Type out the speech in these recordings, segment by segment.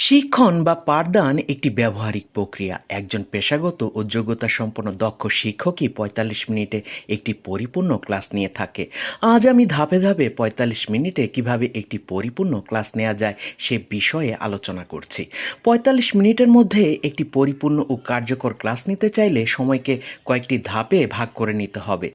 শিক্ষণ বা পাঠদান একটি ব্যবহারিক প্রক্রিয়া। একজন পেশাগত ও যোগ্যতা সম্পন্ন দক্ষ শিক্ষকই পঁয়তাল্লিশ মিনিটে একটি পরিপূর্ণ ক্লাস নিয়ে থাকে। আজ আমি ধাপে ধাপে পঁয়তাল্লিশ মিনিটে কীভাবে একটি পরিপূর্ণ ক্লাস নেওয়া যায় সে বিষয়ে আলোচনা করছি। পঁয়তাল্লিশ মিনিটের মধ্যে একটি পরিপূর্ণ ও কার্যকর ক্লাস নিতে চাইলে সময়কে কয়েকটি ধাপে ভাগ করে নিতে হবে।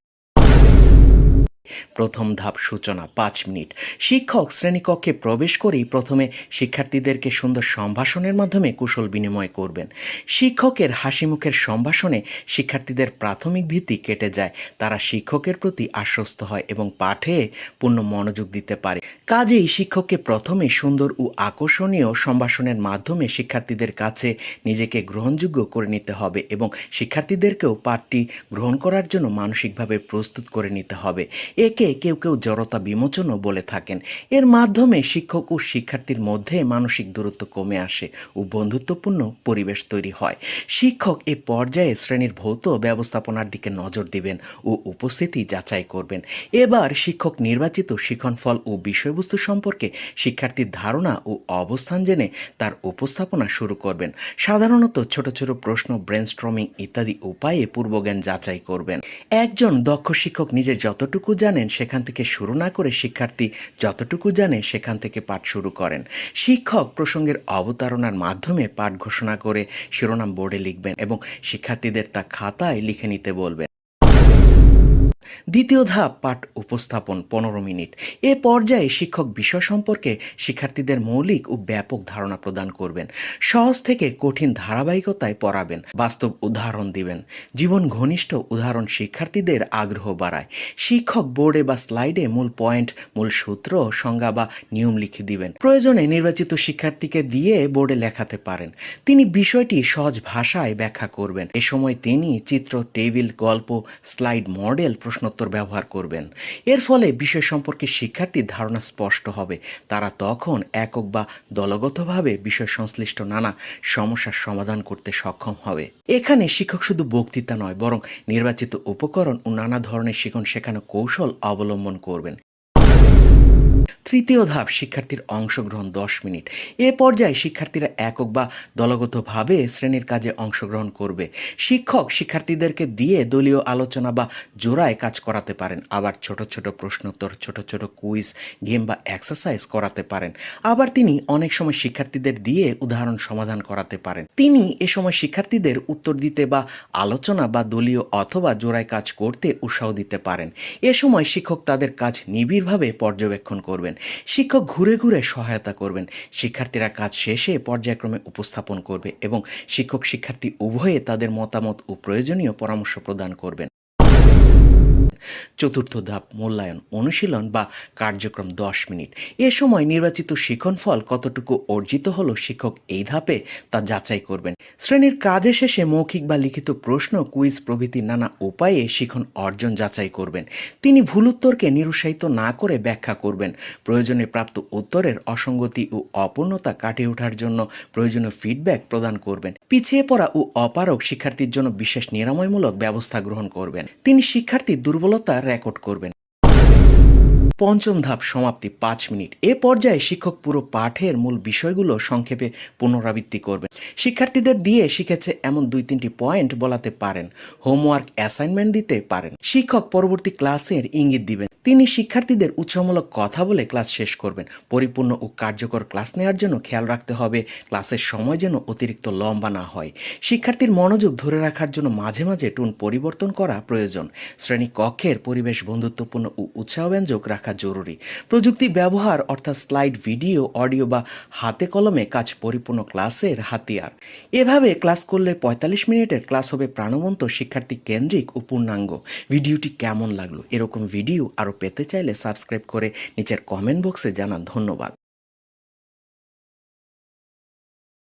প্রথম ধাপ সূচনা, পাঁচ মিনিট। শিক্ষক শ্রেণীকক্ষে প্রবেশ করেই প্রথমে শিক্ষার্থীদেরকে সুন্দর সম্ভাষণের মাধ্যমে কুশল বিনিময় করবেন। শিক্ষকের হাসি মুখের সম্ভাষণে শিক্ষার্থীদের প্রাথমিক ভীতি কেটে যায়। তারা শিক্ষকের প্রতি আশ্বস্ত হয় এবং পাঠে পূর্ণ মনোযোগ দিতে পারে। কাজেই শিক্ষককে প্রথমে সুন্দর ও আকর্ষণীয় সম্ভাষণের মাধ্যমে শিক্ষার্থীদের কাছে নিজেকে গ্রহণযোগ্য করে নিতে হবে এবং শিক্ষার্থীদেরকেও পাঠটি গ্রহণ করার জন্য মানসিকভাবে প্রস্তুত করে নিতে হবে। একে কেউ কেউ জড়তা বিমোচনও বলে থাকেন। এর মাধ্যমে শিক্ষক ও শিক্ষার্থীর মধ্যে মানসিক দূরত্ব কমে আসে ও বন্ধুত্বপূর্ণ পরিবেশ তৈরি হয়। শিক্ষক এ পর্যায়ে শ্রেণির ভৌত ব্যবস্থাপনার দিকে নজর দিবেন ও উপস্থিতি যাচাই করবেন। এবার শিক্ষক নির্বাচিত শিক্ষণফল ও বিষয়বস্তু সম্পর্কে শিক্ষার্থীর ধারণা ও অবস্থান জেনে তার উপস্থাপনা শুরু করবেন। সাধারণত ছোট ছোট প্রশ্ন ব্রেনস্ট্রমিং ইত্যাদি উপায়ে পূর্বজ্ঞান যাচাই করবেন। একজন দক্ষ শিক্ষক নিজে যতটুকু জানেন, সেখান থেকে শুরু না করে শিক্ষার্থী যতটুকু জানে সেখান থেকে পাঠ শুরু করেন। শিক্ষক প্রসঙ্গের অবতারণার মাধ্যমে পাঠ ঘোষণা করে শিরোনাম বোর্ডে লিখবেন এবং শিক্ষার্থীদের তা খাতায় লিখে নিতে বলবেন। দ্বিতীয় ধাপ পাঠ উপস্থাপন, পনেরো মিনিট। এ পর্যায়ে শিক্ষক বিষয় সম্পর্কে শিক্ষার্থীদের মৌলিক ও ব্যাপক ধারণা প্রদান করবেন। সহজ থেকে কঠিন ধারাবাহিকতায় পড়াবেন, বাস্তব উদাহরণ দিবেন। জীবন ঘনিষ্ঠ উদাহরণ শিক্ষার্থীদের আগ্রহ বাড়ায়। শিক্ষক বোর্ডে বা স্লাইডে মূল পয়েন্ট, মূল সূত্র, সংজ্ঞা বা নিয়ম লিখে দিবেন। প্রয়োজনে নির্বাচিত শিক্ষার্থীকে দিয়ে বোর্ডে লেখাতে পারেন। তিনি বিষয়টি সহজ ভাষায় ব্যাখ্যা করবেন। এ সময় তিনি চিত্র, টেবিল, গল্প, স্লাইড, মডেল প্রশ্নোত্তর ব্যবহার করবেন। এর ফলে বিষয় সম্পর্কে শিক্ষার্থীর ধারণা স্পষ্ট হবে। তারা তখন একক বা দলগতভাবে বিষয় সংশ্লিষ্ট নানা সমস্যার সমাধান করতে সক্ষম হবে। এখানে শিক্ষক শুধু বক্তৃতা নয়, বরং নির্বাচিত উপকরণ ও নানা ধরনের শিখন শেখানো কৌশল অবলম্বন করবেন। তৃতীয় ধাপ, শিক্ষার্থীর অংশগ্রহণ দশ মিনিট। এ পর্যায়ে শিক্ষার্থীরা একক বা দলগতভাবে শ্রেণির কাজে অংশগ্রহণ করবে। শিক্ষক শিক্ষার্থীদেরকে দিয়ে দলীয় আলোচনা বা জোড়ায় কাজ করাতে পারেন। আবার ছোট ছোট প্রশ্নোত্তর, ছোট ছোট কুইজ, গেম বা এক্সারসাইজ করাতে পারেন। আবার তিনি অনেক সময় শিক্ষার্থীদের দিয়ে উদাহরণ সমাধান করাতে পারেন। তিনি এ সময় শিক্ষার্থীদের উত্তর দিতে বা আলোচনা বা দলীয় অথবা জোড়ায় কাজ করতে উৎসাহ দিতে পারেন। এ সময় শিক্ষক তাদের কাজ নিবিড়ভাবে পর্যবেক্ষণ করবেন। শিক্ষক ঘুরে ঘুরে সহায়তা করবেন। শিক্ষার্থীরা কাজ শেষে পর্যায়ক্রমে উপস্থাপন করবে এবং শিক্ষক শিক্ষার্থী উভয়ে তাদের মতামত ও প্রয়োজনীয় পরামর্শ প্রদান করবেন। চতুর্থ ধাপ মূল্যায়ন, অনুশীলন বা কার্যক্রম দশ মিনিট। এ সময় নির্বাচিত শিক্ষণ ফল কতটুকু অর্জিত হলো শিক্ষক এই ধাপে তা যাচাই করবেন। শ্রেণির কাজে শেষে মৌখিক বা লিখিত প্রশ্ন, কুইজ প্রভৃতি নানা উপায়ে শিক্ষণ অর্জন যাচাই করবেন। তিনি ভুল উত্তরকে নিরুৎসাহিত না করে ব্যাখ্যা করবেন। প্রয়োজনে প্রাপ্ত উত্তরের অসঙ্গতি ও অপূর্ণতা কাটিয়ে ওঠার জন্য প্রয়োজনীয় ফিডব্যাক প্রদান করবেন। পিছিয়ে পড়া ও অপারক শিক্ষার্থীর জন্য বিশেষ নিরাময়মূলক ব্যবস্থা গ্রহণ করবেন। তিনি শিক্ষার্থীর দুর্বলতা রেকর্ড করবেন। পঞ্চম ধাপ সমাপ্তি পাঁচ মিনিট। এ পর্যায়ে শিক্ষক পুরো পাঠের মূল বিষয়গুলো সংক্ষেপে পুনরাবৃত্তি করবেন। শিক্ষার্থীদের দিয়ে শিখেছে এমন দুই তিনটি পয়েন্ট বলাতে পারেন। হোমওয়ার্ক অ্যাসাইনমেন্ট দিতে পারেন। শিক্ষক পরবর্তী ক্লাসের ইঙ্গিত দিবেন। তিনি শিক্ষার্থীদের উৎসাহমূলক কথা বলে ক্লাস শেষ করবেন। পরিপূর্ণ ও কার্যকর ক্লাস নেওয়ার জন্য খেয়াল রাখতে হবে, ক্লাসের সময় যেন অতিরিক্ত লম্বা না হয়। শিক্ষার্থীর মনোযোগ ধরে রাখার জন্য মাঝে মাঝে টুন পরিবর্তন করা প্রয়োজন। শ্রেণি কক্ষের পরিবেশ বন্ধুত্বপূর্ণ ও উৎসাহব্যঞ্জক রাখা জরুরি। প্রযুক্তি ব্যবহার, অর্থাৎ স্লাইড, ভিডিও, অডিও বা হাতে কলমে কাজ পরিপূর্ণ ক্লাসের হাতিয়ার। এভাবে ক্লাস করলে পঁয়তাল্লিশ মিনিটের ক্লাস হবে প্রাণবন্ত, শিক্ষার্থী কেন্দ্রিক ও পূর্ণাঙ্গ। ভিডিওটি কেমন লাগল? এরকম ভিডিও আরও পেতে চাইলে সাবস্ক্রাইব করে নিচের কমেন্ট বক্সে জানান। ধন্যবাদ।